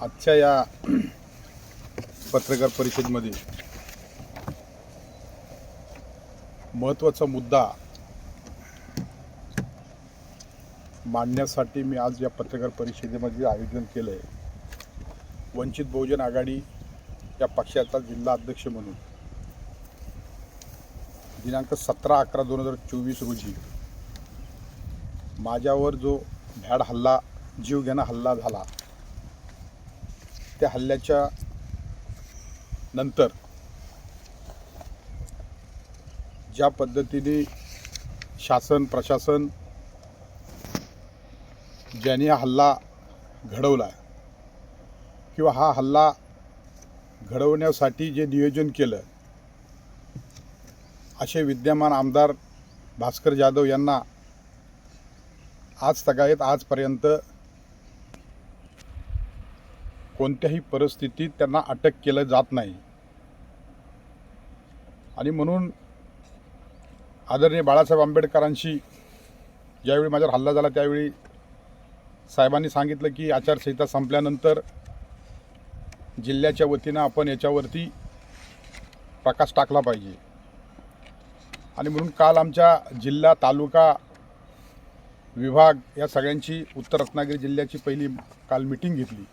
आजच्या या पत्रकार परिषदेमध्ये महत्त्वाचा मुद्दा मांडण्यासाठी मी आज या पत्रकार परिषदेमध्ये आयोजन केलं आहे वंचित बहुजन आघाडी या पक्षाचा जिल्हा अध्यक्ष म्हणून. दिनांक सतरा अकरा दोन हजार चोवीस रोजी माझ्यावर जो भ्याड हल्ला जीवघेणा हल्ला झाला त्या हल्ल्याच्या नंतर ज्या पद्धतीने शासन प्रशासन ज्याने हा हल्ला घडवला किंवा हा हल्ला घडवण्यासाठी जे नियोजन केलं असे विद्यमान आमदार भास्कर जाधव यांना आज सकाळीत आजपर्यंत कोणत्याही परिस्थितीत त्यांना अटक केलं जात नाही. आणि म्हणून आदरणीय बाळासाहेब आंबेडकरांशी ज्यावेळी माझ्यावर हल्ला झाला त्यावेळी साहेबांनी सांगितलं की आचारसंहिता संपल्यानंतर जिल्ह्याच्या वतीनं आपण याच्यावरती प्रकाश टाकला पाहिजे. आणि म्हणून काल आमच्या जिल्हा तालुका विभाग या सगळ्यांची उत्तर रत्नागिरी जिल्ह्याची पहिली काल मिटिंग घेतली.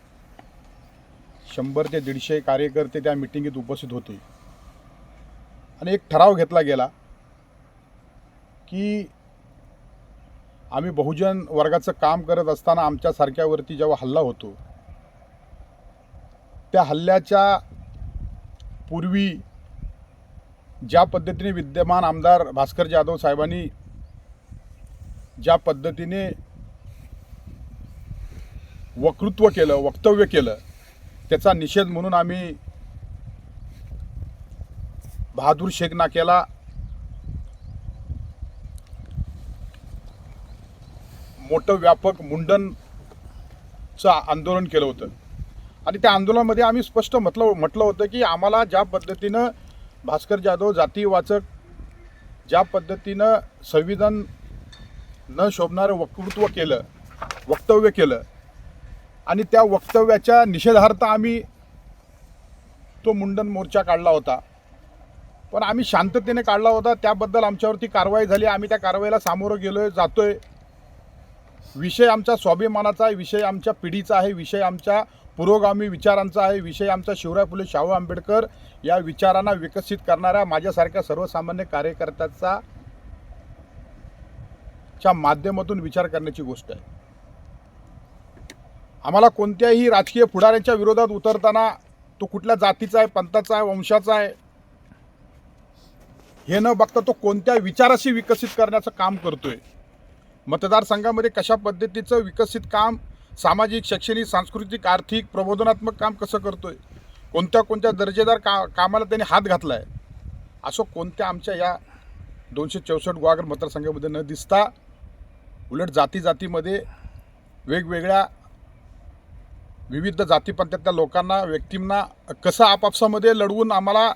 शंभर ते दीडशे कार्यकर्ते त्या मिटिंगीत उपस्थित होते. आणि एक ठराव घेतला गेला की आम्ही बहुजन वर्गाचं काम करत असताना आमच्यासारख्यावरती जेव्हा हल्ला होतो त्या हल्ल्याच्या पूर्वी ज्या पद्धतीने विद्यमान आमदार भास्कर जाधव साहेबांनी ज्या पद्धतीने वक्तृत्व केलं वक्तव्य केलं त्याचा निषेध म्हणून आम्ही बहादूर शेख नाक्याला मोठं व्यापक मुंडनचं आंदोलन केलं होतं. आणि त्या आंदोलनामध्ये आम्ही स्पष्ट म्हटलं म्हटलं होतं की आम्हाला ज्या पद्धतीनं भास्कर जाधव जातीवाचक ज्या पद्धतीनं संविधान न शोभणारं वक्तृत्व केलं वक्तव्य केलं आणि त्या वक्तव्याच्या निषेधार्थ आम्ही तो मुंडन मोर्चा काढला होता. पण आम्ही शांततेने काढला होता. त्याबद्दल आमच्यावरती कारवाई झाली. आम्ही त्या कारवाईला सामोरं गेलो जातो आहे विषय आमच्या स्वाभिमानाचा आहे विषय आमच्या पिढीचा आहे विषय आमच्या पुरोगामी विचारांचा आहे विषय आमचा शिवराय फुले शाहू आंबेडकर या विचारांना विकसित करणाऱ्या माझ्यासारख्या सर्वसामान्य कार्यकर्त्याचा च्या माध्यमातून विचार करण्याची गोष्ट आहे. आम्हाला कोणत्याही राजकीय पुढाऱ्यांच्या विरोधात उतरताना तो कुठल्या जातीचा आहे पंथाचा आहे वंशाचा आहे हे न बघता तो कोणत्या विचाराशी विकसित करण्याचं काम करतोय? मतदारसंघामध्ये कशा पद्धतीचं विकसित काम सामाजिक शैक्षणिक सांस्कृतिक आर्थिक प्रबोधनात्मक काम कसं करतोय? कोणत्या कोणत्या दर्जेदार का कामाला त्यांनी हात घातला आहे असं कोणत्या आमच्या या दोनशे चौसष्ट गुहागर मतदारसंघामध्ये न दिसता उलट जाती जातीमध्ये वेगवेगळ्या विविध जातीपंथातल्या लोकांना व्यक्तींना कसं आपापसामध्ये लढवून आम्हाला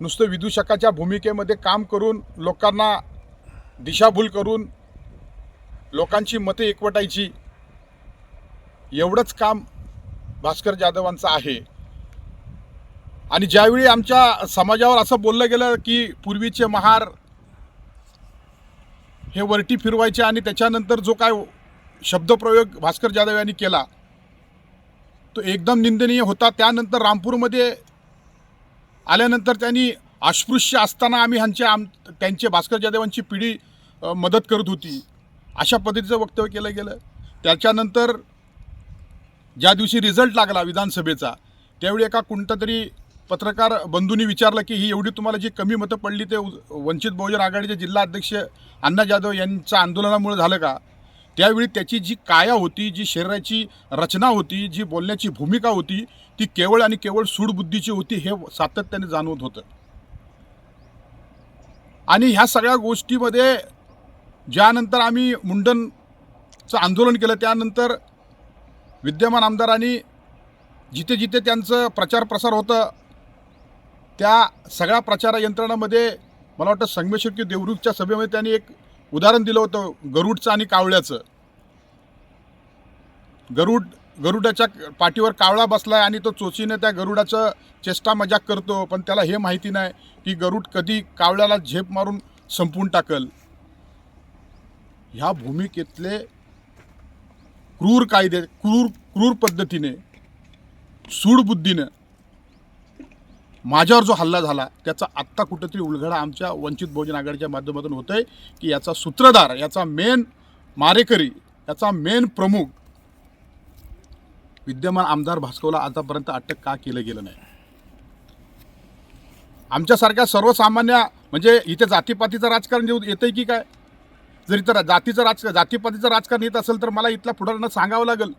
नुसतं विदूषकाच्या भूमिकेमध्ये काम करून लोकांना दिशाभूल करून लोकांची मते एकवटायची एवढंच काम भास्कर जाधवांचं आहे. आणि ज्यावेळी आमच्या समाजावर असं बोललं गेलं की पूर्वीचे महार हे वरटी फिरवायचे आणि त्याच्यानंतर जो काय शब्दप्रयोग भास्कर जाधव यांनी केला तो एकदम निंदनीय होता. त्यानंतर रामपूरमध्ये आल्यानंतर त्यांनी अस्पृश्य असताना आम्ही ह्यांचे आम त्यांचे भास्कर जाधवांची पिढी मदत करत होती. अशा पद्धतीचं वक्तव्य केलं गेलं. त्याच्यानंतर ज्या दिवशी रिझल्ट लागला विधानसभेचा त्यावेळी एका कोणता तरी पत्रकार बंधूंनी विचारलं की ही एवढी तुम्हाला जी कमी मतं पडली ते वंचित बहुजन आघाडीचे जिल्हा अध्यक्ष अण्णा जाधव यांच्या आंदोलनामुळे झालं का? त्यावेळी त्याची जी काया होती जी शरीराची रचना होती जी बोलण्याची भूमिका होती ती केवळ आणि केवळ सूडबुद्धीची होती हे सातत्याने जाणवत होतं. आणि ह्या सगळ्या गोष्टीमध्ये ज्यानंतर आम्ही मुंडनचं आंदोलन केलं त्यानंतर विद्यमान आमदारांनी जिथे जिथे त्यांचं प्रचार प्रसार होतं त्या सगळ्या प्रचार यंत्रणामध्ये मला वाटतं संगमेश्वर की देवरुखच्या सभेमध्ये त्यांनी एक उदाहरण दिलं होतं गरुडचं आणि कावळ्याचं. गरुड गरुडाच्या पाठीवर कावळा बसलाय आणि तो चोचीने त्या गरुडाचं चेष्टा मजाक करतो पण त्याला हे माहिती नाही की गरुड कधी कावळ्याला झेप मारून संपून टाकल. ह्या भूमिकेतले क्रूर कायदे क्रूर क्रूर पद्धतीने सूडबुद्धीनं माझ्यावर जो हल्ला झाला त्याचा आत्ता कुठंतरी उलघडा आमच्या वंचित बहुजन आघाडीच्या माध्यमातून होतोय की याचा सूत्रधार याचा मेन मारेकरी याचा मेन प्रमुख विद्यमान आमदार भास्कवला आतापर्यंत अटक का केलं गेलं नाही? आमच्यासारख्या सर्वसामान्य म्हणजे इथे जातीपातीचं राजकारण येऊ येतंय की काय? जर इथं जातीचं राज जातीपातीचं राजकारण येत असेल तर मला इथल्या पुढाऱ्यांना सांगावं लागेल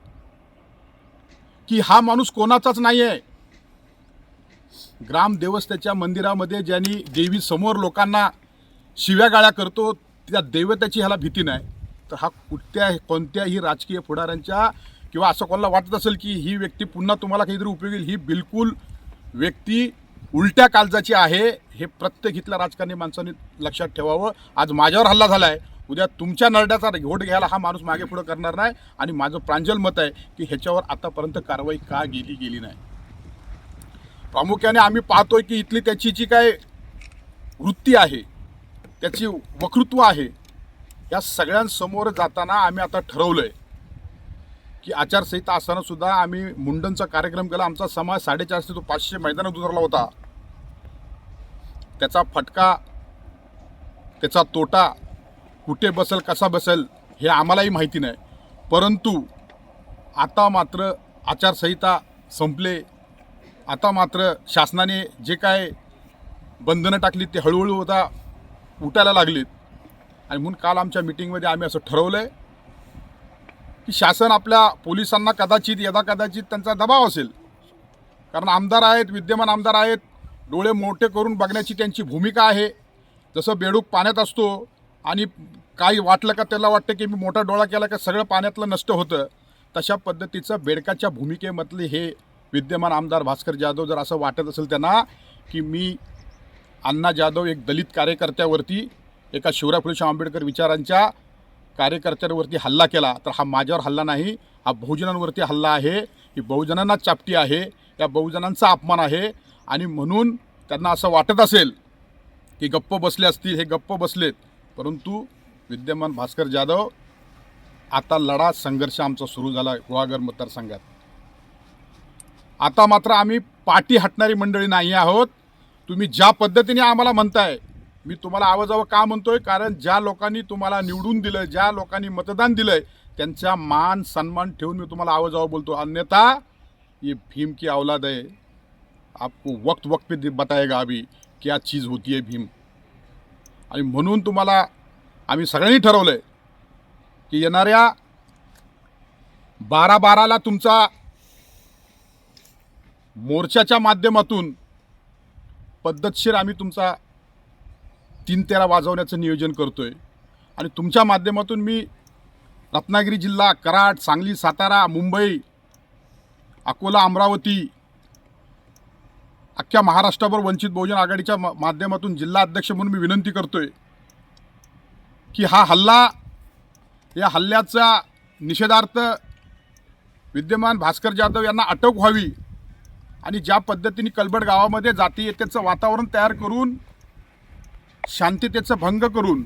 की हा माणूस कोणाचाच नाही आहे ग्रामदेवस्थेच्या मंदिरामध्ये ज्यांनी देवी समोर लोकांना शिव्या गाळ्या करतो त्या देवतेची ह्याला भीती नाही. तर हा कुठल्या कोणत्याही राजकीय पुढाऱ्यांच्या किंवा असं कोणाला वाटत असेल की ही व्यक्ती पुन्हा तुम्हाला काहीतरी उपयोग येईल, ही बिलकुल व्यक्ती उलट्या काळजाची आहे हे प्रत्येक इथल्या राजकारणी माणसांनी लक्षात ठेवावं. आज माझ्यावर हल्ला झाला आहे उद्या तुमच्या नरड्याचा घोट घ्यायला हा माणूस मागे पुढे करणार नाही. आणि माझं प्रांजल मत आहे की ह्याच्यावर आतापर्यंत कारवाई का गेली गेली नाही. प्रामुख्याने आम्ही पाहतोय की इथली त्याची जी काय वृत्ती आहे त्याची वक्तृत्व आहे या सगळ्यांसमोर जाताना आम्ही आता ठरवलं आहे की आचारसंहिता असतानासुद्धा आम्ही मुंडनचा कार्यक्रम केला. आमचा समाज साडेचारशे तो पाचशे मैदानात उतरला होता. त्याचा फटका त्याचा तोटा कुठे बसेल कसा बसेल हे आम्हालाही माहिती नाही. परंतु आता मात्र आचारसंहिता संपले. आता मात्र शासनाने जे काय बंधनं टाकली ते हळूहळू होता उठायला लागलीत. आणि म्हणून काल आमच्या मिटिंगमध्ये आम्ही असं ठरवलं आहे की शासन आपल्या पोलिसांना कदाचित यदा कदाचित त्यांचा दबाव असेल. कारण आमदार आहेत विद्यमान आमदार आहेत डोळे मोठे करून बघण्याची त्यांची भूमिका आहे. जसं बेडूक पाण्यात असतो आणि काही वाटलं का त्याला वाटतं की मी मोठा डोळा केला का सगळं पाण्यातलं नष्ट होतं तशा पद्धतीचं बेडकाच्या भूमिकेमधले हे विद्यमान आमदार भास्कर जाधव जर असं वाटत असेल त्यांना की मी अण्णा जाधव एक दलित कार्यकर्त्यावरती एका शिवराय फुले आंबेडकर विचारांच्या कार्यकर्त्यांवरती हल्ला केला तर हा माझ्यावर हल्ला नाही हा बहुजनांवरती हल्ला आहे ही बहुजनांना चापटी आहे या बहुजनांचा अपमान आहे. आणि म्हणून त्यांना असं वाटत असेल की गप्प बसले असतील हे गप्प बसलेत. परंतु विद्यमान भास्कर जाधव आता लढा संघर्ष आमचा सुरू झाला गुहागर मतदारसंघात. आता मात्र आम्ही पाठी हटणारी मंडळी नाही आहोत. तुम्ही ज्या पद्धतीने आम्हाला म्हणताय मी तुम्हाला आवाजावं का म्हणतोय? कारण ज्या लोकांनी तुम्हाला निवडून दिलं ज्या लोकांनी मतदान दिलंय त्यांचा मान सन्मान ठेवून मी तुम्हाला आवाजावं बोलतो. अन्यथा ये भीम की औलाद आहे आपको वक्त वक्त पे बताएगा अभी क्या चीज़ होती आहे भीम. आणि म्हणून तुम्हाला आम्ही सगळ्यांनी ठरवलं आहे की येणाऱ्या बारा बाराला तुमचा मोर्चाच्या माध्यमातून पद्धतशीर आम्ही तुमचा तीन तेरा वाजवण्याचं नियोजन करतो आहे आणि तुमच्या माध्यमातून मी रत्नागिरी जिल्हा कराड सांगली सातारा मुंबई अकोला अमरावती अख्ख्या महाराष्ट्रावर वंचित बहुजन आघाडीच्या माध्यमातून जिल्हा अध्यक्ष म्हणून मी विनंती करतो आहे की हा हल्ला या हल्ल्याचा निषेधार्थ विद्यमान भास्कर जाधव यांना अटक व्हावी. आणि ज्या पद्धतीने कलबड गावामध्ये जातीयतेचं वातावरण तयार करून शांततेचं भंग करून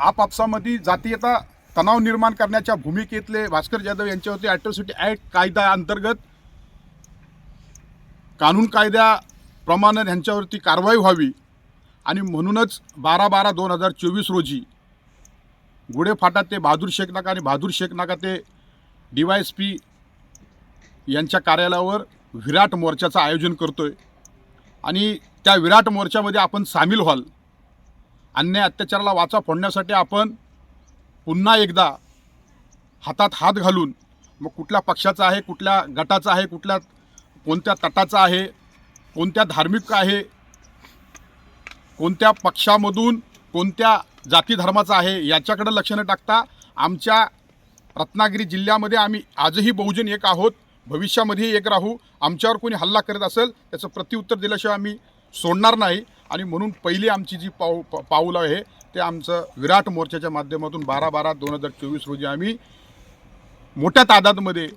आपापसामध्ये जातीयता तणाव निर्माण करण्याच्या भूमिकेतले भास्कर जाधव यांच्यावरती ॲट्रॉसिटी ॲक्ट कायदा अंतर्गत. कानून कायद्याप्रमाणे ह्यांच्यावरती कारवाई व्हावी आणि म्हणूनच बारा बारा दोन हजार चोवीस रोजी गुढेफाटा ते बहादूर शेख नाका आणि बहादूर शेख नाका ते डी वाय एस पी यांच्या कार्यालयावर विराट मोर्चाचं आयोजन करतो आहे आणि त्या विराट मोर्चामध्ये आपण सामील व्हाल. अन्याय अत्याचाराला वाचा फोडण्यासाठी आपण पुन्हा एकदा हातात हात घालून मग कुठल्या पक्षाचा आहे कुठल्या गटाचा आहे कुठल्या कोणत्या तटाचा आहे कोणत्या धार्मिक आहे कोणत्या पक्षामधून कोणत्या जाती धर्माचा आहे याच्याकडे लक्ष न टाकता आमच्या रत्नागिरी जिल्ह्यामध्ये आम्ही आजही बहुजन एक आहोत. भविष्यामध्ये एक राहू आमच्यावर कोणी हल्ला करत असेल त्याचं प्रत्युत्तर दिल्याशिवाय आम्ही सोडणार नाही. आणि म्हणून पहिली आमची जी पाऊ पा- पाऊल आहे ते आमचं विराट मोर्चाच्या माध्यमातून बारा बारा दोन हजार चोवीस रोजी आम्ही मोठ्या तादादमध्ये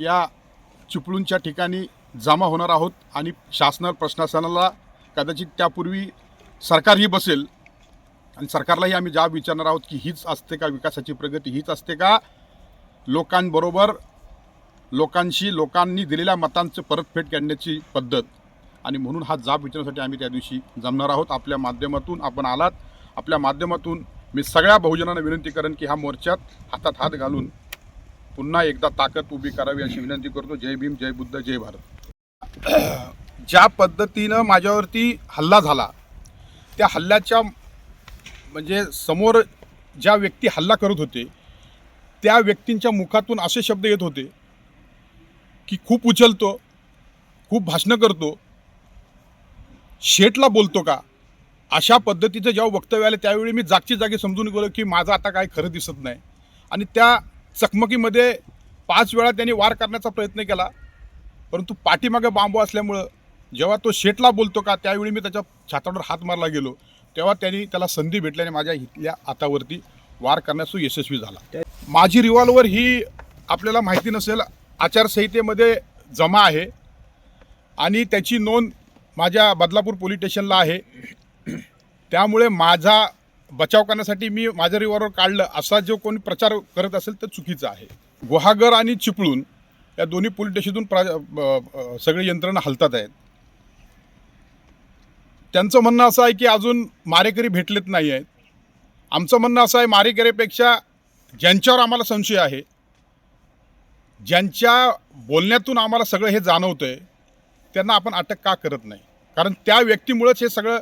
या चिपळूणच्या ठिकाणी जमा होणार आहोत. आणि शासना प्रशासनाला कदाचित त्यापूर्वी सरकारही बसेल. आणि सरकारलाही आम्ही जाब विचारणार आहोत की हीच असते का विकासाची प्रगती हीच असते का? लोकांबरोबर लोकांशी लोकांनी दिलेल्या मतांचं परतफेड करण्याची पद्धत. आणि म्हणून हा जाब विचारण्यासाठी आम्ही त्या दिवशी जमणार आहोत. आपल्या माध्यमातून आपण आलात. आपल्या माध्यमातून मी सगळ्या बहुजनांना विनंती करेन की ह्या मोर्चात हातात हात घालून पुन्हा एकदा ताकद उभी करावी अशी विनंती करतो. जय भीम जय बुद्ध जय भारत. ज्या पद्धतीनं माझ्यावरती हल्ला झाला त्या हल्ल्याच्या म्हणजे समोर ज्या व्यक्ती हल्ला करत होते त्या व्यक्तींच्या मुखातून असे शब्द येत होते की खूप उचलतो खूप भाषणं करतो. शेटला बोलतो का? अशा पद्धतीचं जेव्हा वक्तव्य आलं त्यावेळी मी जागची जागी समजून गेलो की माझं आता काय खरं दिसत नाही. आणि त्या चकमकीमध्ये पाच वेळा त्यांनी वार करण्याचा प्रयत्न केला. परंतु पाठीमागे बांबू असल्यामुळं जेव्हा तो शेटला बोलतो का त्यावेळी मी त्याच्या छातावर हात मारला गेलो. तेव्हा त्यांनी त्याला संधी भेटल्याने माझ्या इथल्या हातावरती वार करण्यास तो यशस्वी झाला. माझी रिव्हॉल्वर ही आपल्याला माहिती नसेल आचारसंहितेमध्ये जमा आहे आणि त्याची नोंद माझ्या बदलापूर पोलीस स्टेशनला आहे. त्यामुळे माझा बचाव करण्यासाठी मी माझ्या रिव्हॉल्वर काढलं असा जो कोणी प्रचार करत असेल तर चुकीचा आहे. गुहागर आणि चिपळूण या दोन्ही पोलीस स्टेशनतून प्रा ब- सगळी यंत्रणा हलतात आहेत. त्यांचं म्हणणं असं आहे की अजून मारेकरी भेटलेत नाही आहेत आमचं म्हणणं असं आहे मारेकरीपेक्षा ज्यांच्यावर आम्हाला संशय आहे ज्यांच्या बोलण्यातून आम्हाला सगळं हे जाणवतं आहे त्यांना आपण अटक का करत नाही? कारण त्या व्यक्तीमुळंच हे सगळं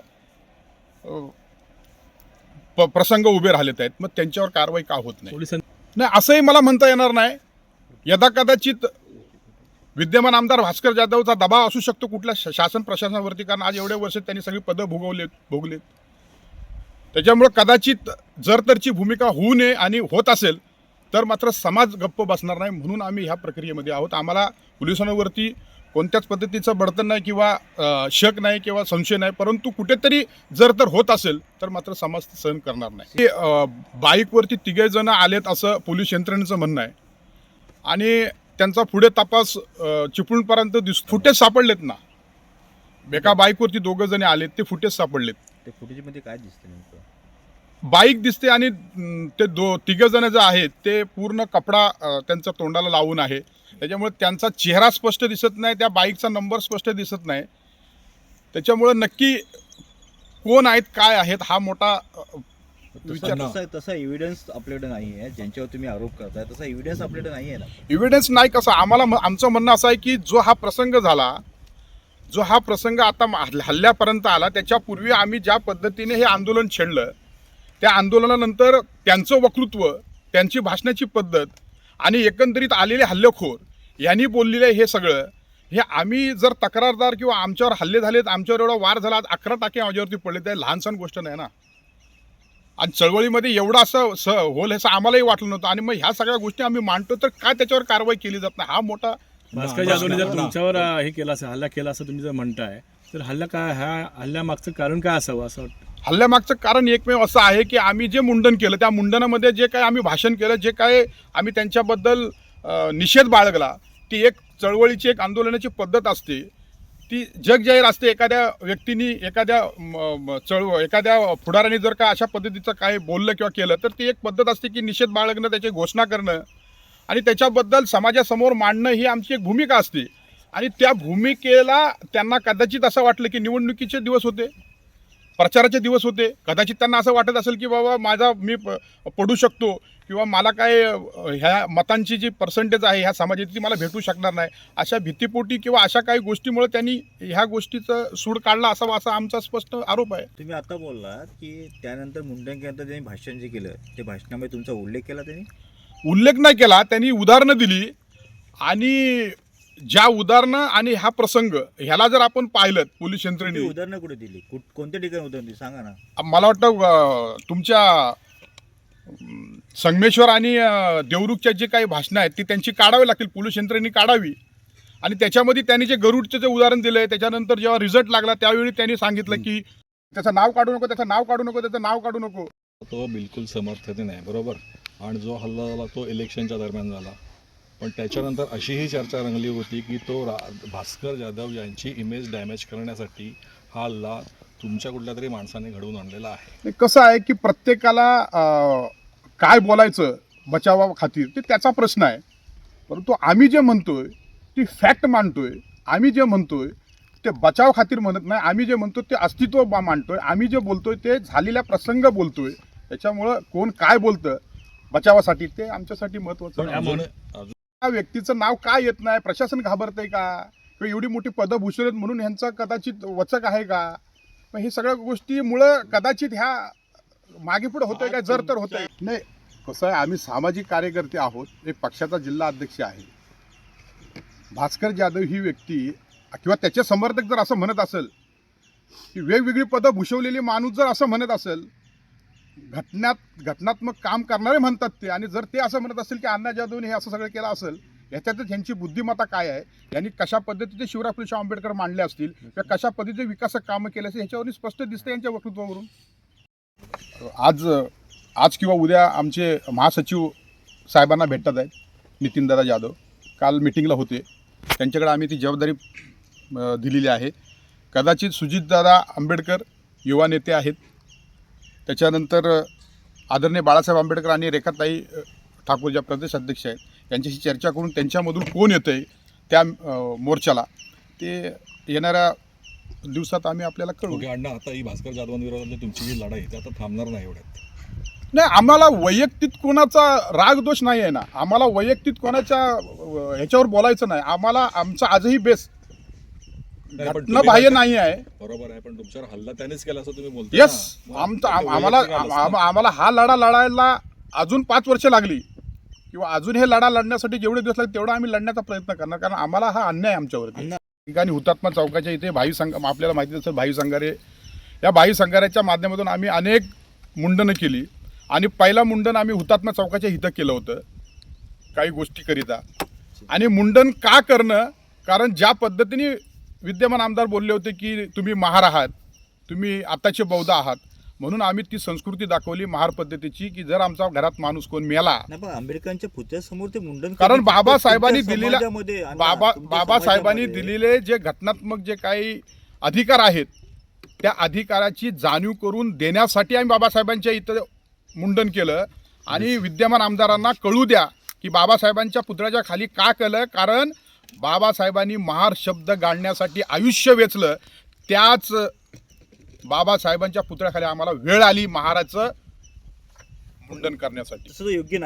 प प्रसंग उभे राहिलेत आहेत. मग त्यांच्यावर कारवाई का होत नाही? नाही असंही मला म्हणता येणार नाही. यदा कदाचित विद्यमान आमदार भास्कर जाधवचा दबाव असू शकतो कुठल्या शासन प्रशासनावरती कारण आज एवढे वर्ष त्यांनी सगळी पदं भोगवलेत भोगलेत. त्याच्यामुळं कदाचित जर तरची भूमिका होऊ नये आणि होत असेल तर मात्र समाज गप्प बसणार नाही म्हणून आम्ही ह्या प्रक्रियेमध्ये आहोत. आम्हाला पोलिसांवरती कोणत्याच पद्धतीचं बडतन नाही किंवा शक नाही किंवा संशय नाही परंतु कुठेतरी जर तर होत असेल तर मात्र समाज सहन करणार नाही. अ, बाईकवरती तिघे जण आलेत असं पोलीस यंत्रणेचं म्हणणं आहे. आणि त्यांचा पुढे तपास चिपळूणपर्यंत दिस फुटेज सापडलेत ना. एका बाईकवरती दोघं जण आलेत ते फुटेज सापडलेत. ते फुटेजमध्ये काय दिसतं नेमकं? बाईक दिसते आणि ते दो तिघ जण जे आहेत ते पूर्ण कपडा अं, त्यांच्या तोंडाला लावून आहे. त्याच्यामुळे त्यांचा चेहरा स्पष्ट दिसत नाही त्या बाईकचा नंबर स्पष्ट दिसत नाही. त्याच्यामुळं नक्की कोण आहेत काय आहेत हा मोठा तसा तसा एव्हिडन्स आपल्याकडे नाही आहे. ज्यांच्यावर तुम्ही आरोप करताय तसा एव्हिडन्स आपल्याकडे नाही आहे ना? एव्हिडन्स नाही कसं आम्हाला आमचं म्हणणं असं आहे की जो हा प्रसंग झाला जो हा प्रसंग आता हल्ल्यापर्यंत आला त्याच्यापूर्वी आम्ही ज्या पद्धतीने हे आंदोलन छेडलं त्या आंदोलनानंतर त्यांचं वक्तृत्व त्यांची भाषणाची पद्धत आणि एकंदरीत आलेले हल्लेखोर यांनी बोललेलं हे सगळं. हे आम्ही जर तक्रारदार किंवा आमच्यावर हल्ले झालेत आमच्यावर एवढा वार झाला आज अकरा टाके माझ्यावरती पडले ते लहानसण गोष्ट नाही ना? आणि चळवळीमध्ये एवढं असं स होल असं आम्हालाही वाटलं नव्हतं आणि मग ह्या सगळ्या गोष्टी आम्ही मांडतो तर काय त्याच्यावर कारवाई केली जात नाही? हा मोठा भास्कर जाधवने जर तुमच्यावर हे केलं असेल हल्ला केला असं तुम्ही जर म्हणताय तर हल्ला काय ह्या हल्ल्यामागचं कारण काय असावं असं वाटतं? हल्ल्यामागचं कारण एकमेव असं आहे की आम्ही जे मुंडन केलं त्या मुंडनामध्ये जे काय आम्ही भाषण केलं जे काय आम्ही त्यांच्याबद्दल निषेध बाळगला ती एक चळवळीची एक आंदोलनाची पद्धत असते. ती जगजाहीर असते एखाद्या व्यक्तीनी एखाद्या म- चळवळ एखाद्या पुढाऱ्याने जर का अशा पद्धतीचं काय बोललं किंवा केलं तर ती एक पद्धत असते की निषेध बाळगणं त्याची घोषणा करणं. आणि त्याच्याबद्दल समाजासमोर मांडणं ही आमची एक भूमिका असते. आणि त्या भूमिकेला त्यांना कदाचित असं वाटलं की निवडणुकीचे दिवस होते. प्रचाराचे दिवस होते. कदाचित त्यांना असं वाटत असेल की बाबा माझा मी प- पडू शकतो किंवा मला काय ह्या मतांची जी पर्सेंटेज आहे ह्या समाजाची ती मला भेटू शकणार नाही. अशा भीतीपोटी किंवा अशा काही गोष्टीमुळे त्यांनी ह्या गोष्टीचं सूड काढला असावा असा आमचा स्पष्ट आरोप आहे. तुम्ही आता बोललात की त्यानंतर मुंडन केल्यानंतर त्यांनी भाषण जे केलं ते भाषणामध्ये तुमचा उल्लेख केला त्यांनी? उल्लेख नाही केला त्यांनी उदाहरणं दिली आणि ज्या उदाहरणं आणि हा प्रसंग ह्याला जर आपण पाहिलं पोलीस ती यंत्रणेने उदाहरणं कुठे दिली? कुठ कोणत्या ठिकाणी उदाहरण दिली? सांगा ना. मला वाटतं अ, तुमच्या संगमेश्वर आणि अ, देवरुखच्या जे काही भाषणं आहेत ती त्यांची काढावी लागतील. पोलीस यंत्रणेने काढावी. आणि त्याच्यामध्ये त्यांनी जे गरुडचं जे उदाहरण दिलं आहे त्याच्यानंतर जेव्हा रिझल्ट लागला त्यावेळी त्यांनी सांगितलं की त्याचं नाव काढू नको त्याचं नाव काढू नको त्याचं नाव काढू नको. तो बिलकुल समर्थन नाही बरोबर? आणि जो हल्ला झाला तो इलेक्शनच्या दरम्यान झाला. पण त्याच्यानंतर अशीही चर्चा रंगली होती की तो रा भास्कर जाधव यांची इमेज डॅमेज करण्यासाठी हा हल्ला तुमच्या कुठल्या तरी माणसाने घडवून आणलेला आहे. हे कसं आहे की प्रत्येकाला काय बोलायचं बचावा खातीर ते त्याचा प्रश्न आहे. परंतु आम्ही जे म्हणतोय ती फॅक्ट मांडतोय आम्ही जे म्हणतोय ते बचाव खातीर म्हणत नाही. आम्ही जे म्हणतो ते अस्तित्व बा- मांडतोय. आम्ही जे बोलतोय ते झालेल्या प्रसंग बोलतोय. त्याच्यामुळं कोण काय बोलतं बचावासाठी ते आमच्यासाठी महत्त्वाचं त्या व्यक्तीचं नाव काय येत नाही? प्रशासन घाबरतंय का? किंवा एवढी मोठी पदं भूषवलेत म्हणून ह्यांचा कदाचित वचक आहे का? मग हे सगळ्या गोष्टीमुळं कदाचित ह्या मागे पुढे होतंय का? जर तर होतंय. नाही कसं आहे आम्ही सामाजिक कार्यकर्ते आहोत. एक पक्षाचा जिल्हा अध्यक्ष आहे. भास्कर जाधव ही व्यक्ती किंवा त्याचे समर्थक जर असं म्हणत असेल की वेगवेगळी पदं भूषवलेली माणूस जर असं म्हणत असेल घटनात घटनात्मक काम करणारे म्हणतात ते. आणि जर ते असं म्हणत असेल की अण्णा जाधवने हे असं सगळं केलं असेल याच्यातच ह्यांची बुद्धिमत्ता काय आहे? यांनी कशा पद्धतीचे शिवराज फुले आंबेडकर मांडले असतील? किंवा कशा पद्धतीचे विकासक कामं केले असतील? ह्याच्यावरून स्पष्ट दिसतं यांच्या वक्तृत्वावरून. आज आज किंवा उद्या आमचे महासचिव साहेबांना भेटत आहेत नितीनदादा जाधव. काल मिटिंगला होते. त्यांच्याकडे आम्ही ती जबाबदारी दिलेली आहे. कदाचित सुजितदादा आंबेडकर युवा नेते आहेत. त्याच्यानंतर आदरणीय बाळासाहेब आंबेडकर आणि रेखाताई ठाकूर ज्या प्रदेश अध्यक्ष आहेत. त्यांच्याशी चर्चा करून त्यांच्यामधून कोण येतं आहे त्या मोर्चाला ते येणाऱ्या दिवसात आम्ही आपल्याला कळू अण्णा आता ही भास्कर जाधवांविरोधातली तुमची जी लढाई ती आता थांबणार नाही एवढ्यात. नाही आम्हाला वैयक्तिक कोणाचा राग दोष नाही आहे ना. आम्हाला वैयक्तिक कोणाच्या ह्याच्यावर बोलायचं नाही. आम्हाला आमचा आजही बेस नाही, पण घटना तुम्ही बाह्य नाही आहे. बरोबर आहे पण तुमच्यावर हल्ला त्यानेच केला असं तुम्ही बोलता येस आमचा आम- आम्हाला आम- आम्हाला हा लढा लढायला अजून पाच वर्ष लागली. किंवा अजून हे लढा लढण्यासाठी जेवढे दिवस लागले तेवढा आम्ही लढण्याचा प्रयत्न करणार. कारण आम्हाला हा अन्याय आहे. आमच्यावरती अन्याय. ठिकाणी हुतात्मा चौकाच्या इथे भाई संघ आपल्याला माहिती असेल भाई संघारे. या भाई संघाऱ्याच्या माध्यमातून आम्ही अनेक मुंडनं केली. आणि पहिला मुंडन आम्ही हुतात्मा चौकाच्या इथं केलं होतं. काही गोष्टीकरिता. आणि मुंडन का करणं? कारण ज्या पद्धतीने विद्यमान आमदार बोलले होते की तुम्ही महार आहात तुम्ही आताचे बौद्ध आहात. म्हणून आम्ही ती संस्कृती दाखवली महार पद्धतीची की जर आमचा घरात माणूस कोण पण आंबेडकरांच्या पुतळ्यासमोर ते मुंडन कारण बाबासाहेबांनी दिलेल्या बाबा बाबासाहेबांनी दिलेले जे घटनात्मक जे काही अधिकार आहेत त्या अधिकाराची जाणीव करून देण्यासाठी आम्ही बाबासाहेबांच्या इथं मुंडन केलं. आणि विद्यमान आमदारांना कळू द्या की बाबासाहेबांच्या पुतळ्याच्या खाली का केलं कारण बाबासाहेबांनी महार शब्द गाळण्यासाठी आयुष्य वेचलं त्याच बाबासाहेबांच्या पुतळ्याखाली आम्हाला वेळ आली महाराचं मुंडन करण्यासाठी. योग्य